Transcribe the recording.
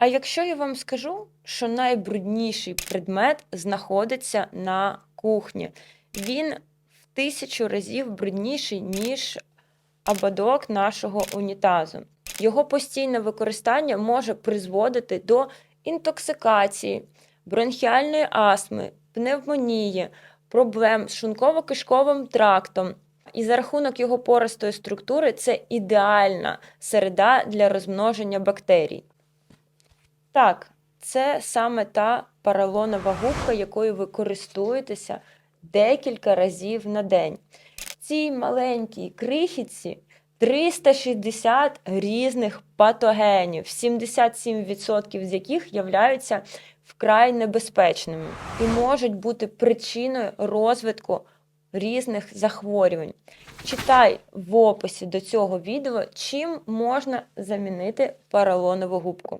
А якщо я вам скажу, що найбрудніший предмет знаходиться на кухні, він в тисячу разів брудніший, ніж ободок нашого унітазу. Його постійне використання може призводити до інтоксикації, бронхіальної астми, пневмонії, проблем з шлунково-кишковим трактом. І за рахунок його пористої структури це ідеальна середа для розмноження бактерій. Так, це саме та поролонова губка, якою ви користуєтеся декілька разів на день. Цій маленькій крихітці 360 різних патогенів, 77% з яких являються вкрай небезпечними і можуть бути причиною розвитку різних захворювань. Читай в описі до цього відео, чим можна замінити поролонову губку.